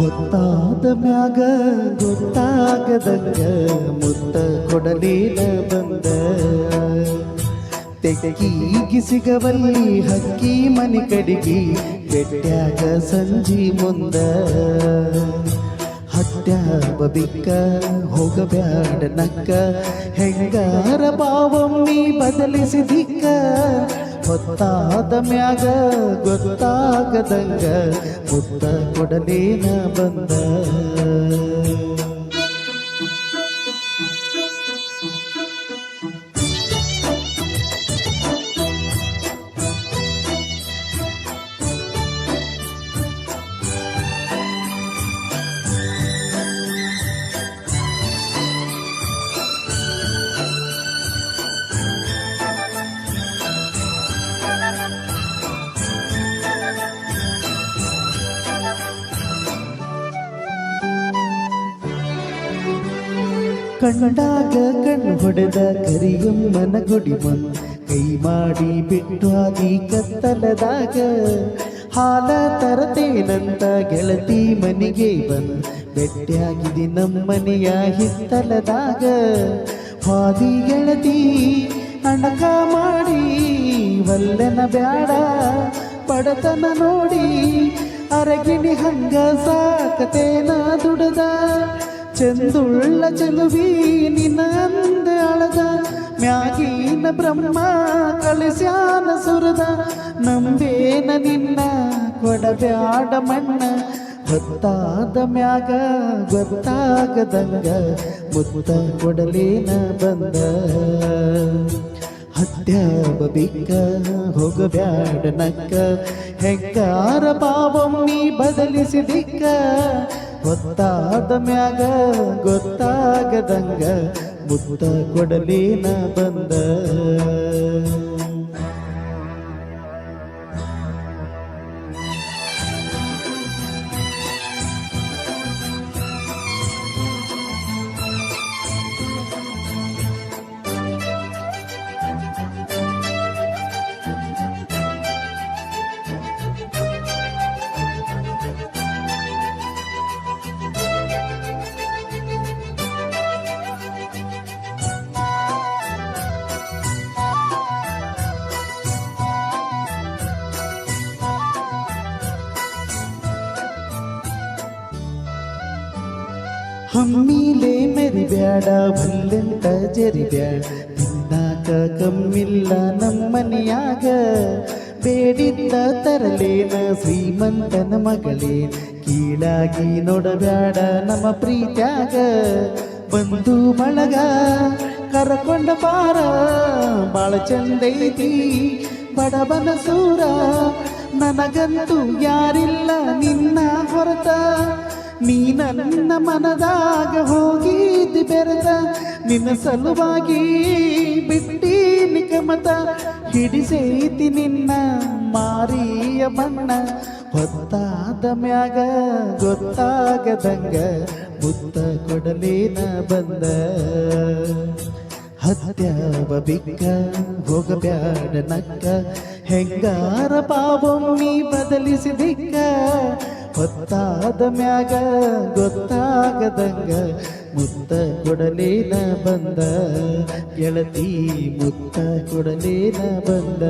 ಹೊತ್ತಾದ ಮ್ಯಾಗ ಗೊತ್ತಾಗದಂಗ ಮುತ್ತ ಕೊಡಲೇನ ಬಂದ. ತೆಕ್ಕೀಗಿ ಸಿಗವಲ್ಲಿ ಹಕ್ಕಿ ಮನೆ ಕಡಿಗಿ ಬೆಟ್ಟ್ಯಾಗ ಸಂಜಿ ಮುಂದ. ಹತ್ಯಾವ ಬಿಕ್ಕ ಹೋಗಬ್ಯಾಡ ನಕ್ಕ. ಹೆಂಗಾರ ಬಾವಮ್ಮಿ ಬದಲಿಸಿದಿಕ್ಕ ಹೊತ್ತಾದ ಮ್ಯಾಗ ಗೊತ್ತಾಗದಂಗ ಮುತ್ತ ಕೊಡಲೇನ ಬಂದ. ಕಂಡಾಗ ಕಣ್ಣು ಹೊಡೆದ ಕರಿಯಮ್ಮನ ಗುಡಿ ಮುಂದ್ ಕೈ ಮಾಡಿ ಬಿಟ್ಟು ಆದಿ ಕತ್ತಲದಾಗ ಹಾಲ ತರತೇನಂತ ಗೆಳತಿ ಮನೆಗೆ ಬಂದ. ಬೆಟ್ಟಿಯಾಗಿದೆ ನಮ್ಮನೆಯ ಹಿತ್ತಲದಾಗ ಹಾದಿ ಗೆಳತಿ, ಅಣಕ ಮಾಡಿ ವಲ್ಲನ ಬ್ಯಾಡ. ಪಡತನ ನೋಡಿ ಅರಗಿಣಿ ಹಂಗ ಸಾಕತೇನ ದುಡದ. ಚಂದುಳ್ಳ ചെലുവി ನಿನ್ನ അളത ಮ್ಯಾಗಿನ ಬ್ರಹ್ಮ ಕಳಿಸ್ಯಾನ ಸುರದ ನಂಬೇನ ನಿನ್ನ ಕೊಡಬ್ಯಾಡ ಮಣ್ಣ. ಹೊತ್ತಾದ ಮ್ಯಾಗ ಗೊತ್ತಾಗದಂಗ ಮುತ್ತ ಕೊಡಲೇನ ಬಂದ. ಹತ್ಯಾವ ಬಿಕ್ಕ ಹೋಗಬ್ಯಾಡ ನಕ್ಕ. ಹೆಂಗಾರ ಪಾವಮ್ಮಿ ಬದಲಿಸಿದಿಕ್ಕ ಗೊತ್ತಾದ ಮ್ಯಾಗ ಗೊತ್ತಾಗದಂಗ ಮುತ್ತ ಕೊಡಲಿನ ಬಂದ. ಹಮ್ಮಿಲೆ ಮೆರಿಬ್ಯಾಡ ಹುಲ್ಲೆಂತ ಜರಿಬ್ಯಾಡ. ತಿನ್ನಾಕ ಕಮ್ಮಿಲ್ಲ ನಮ್ಮನಿಯಾಗ. ಬೇಡಿದ್ದ ತರಲೇನ ಶ್ರೀಮಂತನ ಮಗಳೇ. ಕೀಳಾಗಿ ನೋಡಬ್ಯಾಡ ನಮ್ಮ ಪ್ರೀತ್ಯಾಗ. ಬಂದು ಬಳಗ, ಕರಕೊಂಡ ಬಾರ ಬಾಳ ಚಂದೈತಿ ಬಡಬನ ಸೂರ. ನನಗಂತೂ ಯಾರಿಲ್ಲ ನಿನ್ನ ಹೊರತ. ನೀ ನನ್ನ ಮನದಾಗ ಹೋಗಿದ್ದಿ ಬೆರೆದ ನಿನ್ನ ಸಲುವಾಗಿ ಬಿಟ್ಟಿ ನಿಗಮತ. ಹಿಡಿಸೈತಿ ನಿನ್ನ ಮಾರಿಯ ಬಣ್ಣ. ಹೊತ್ತಾದ ಮ್ಯಾಗ ಗೊತ್ತಾಗದಂಗ ಮುತ್ತ ಕೊಡಲೇನ ಬಂದ. ಹತ್ಯಾವ ಬಿಕ್ಕ ಹೋಗಬ್ಯಾಡ ನಕ್ಕ. ಹೆಂಗಾರ ಪಾವಮ್ಮಿ ಬದಲಿಸಿದಿಕ್ಕ ಹೊತ್ತಾದ ಮ್ಯಾಗ ಗೊತ್ತಾಗದಂಗ ಮುತ್ತ ಕೊಡಲೇನ ಬಂದ. ಗೆಳತಿ ಮುತ್ತ ಕೊಡಲೇನ ಬಂದ.